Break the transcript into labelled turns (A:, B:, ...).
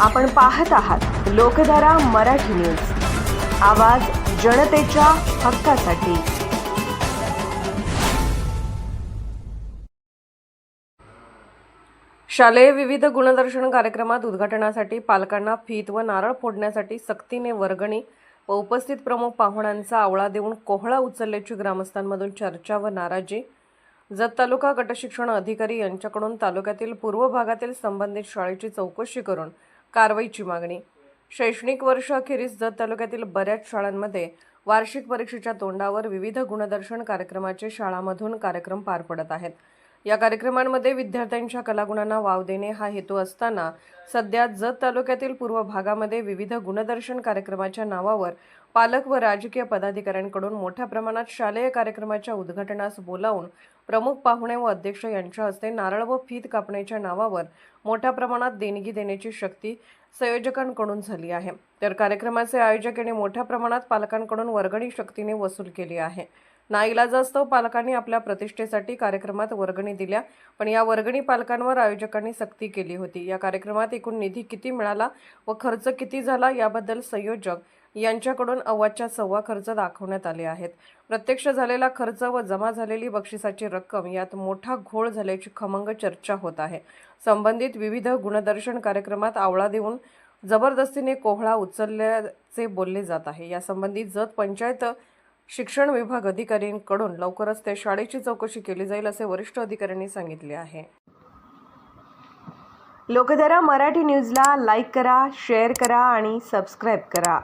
A: आपण पाहत आहात लोकधारा मराठी न्यूज. आवाज जनतेच्या हक्कासाठी. शालेय विविध गुणदर्शन कार्यक्रमात उद्घाटनासाठी पालकांना फीत व नारळ फोडण्यासाठी सक्तीने वर्गणी व उपस्थित प्रमुख पाहुण्यांचा आवळा देऊन कोहळा उचलल्याची ग्रामस्थांमधून चर्चा व नाराजी. जत तालुका गटशिक्षण अधिकारी यांच्याकडून तालुक्यातील पूर्व भागातील संबंधित शाळेची चौकशी करून कारवाईची मागणी. शैक्षणिक वर्ष अखेरीस जत तालुक्यातील बऱ्याच शाळांमध्ये वार्षिक परीक्षेच्या तोंडावर विविध गुणदर्शन कार्यक्रमाचे शाळांमधून कार्यक्रम पार पडत आहेत. या कार्यक्रमांमध्ये विद्यार्थ्यांच्या कलागुणांना वाव देणे हा हेतू असताना सध्या जत तालुक्यातील पूर्व भागामध्ये विविध गुणदर्शन कार्यक्रमाच्या नावावर पालक व राजकीय पदाधिकाऱ्यांकडून मोठ्या प्रमाणात शालेय कार्यक्रमाच्या उद्घाटनास बोलावून प्रमुख पाहुणे व अध्यक्ष यांच्या हस्ते नारळ व फीत कापण्याच्या नावावर मोठ्या प्रमाणात देणगी देण्याची शक्ती संयोजकांकडून झाली आहे. तर कार्यक्रमाचे आयोजक यांनी मोठ्या प्रमाणात पालकांकडून वर्गणी शक्तीने वसूल केली आहे. नाईलाजास्तव पालकांनी आपल्या प्रतिष्ठेसाठी कार्यक्रमात वर्गणी दिल्या. पण या वर्गणी पालकांवर आयोजकांनी सक्ती केली होती. या कार्यक्रमात एकूण निधी किती मिळाला व खर्च किती झाला याबद्दल संयोजक यांच्याकडून अव्वाच्या सव्वा खर्च दाखवण्यात आले आहेत. प्रत्यक्ष झालेला खर्च व जमा झालेली बक्षिसाची रक्कम यात मोठा घोळ झाल्याची खमंग चर्चा होत आहे. संबंधित विविध गुणदर्शन कार्यक्रमात आवळा देऊन जबरदस्तीने कोहळा उचलल्याचे बोलले जात आहे. यासंबंधी जत पंचायत शिक्षण विभाग अधिकाऱ्यांकडून लवकरच त्या शाळेची चौकशी केली जाईल असे वरिष्ठ अधिकाऱ्यांनी सांगितले आहे. लोकधारा मराठी न्यूजला लाईक करा शेअर करा आणि सबस्क्राईब करा.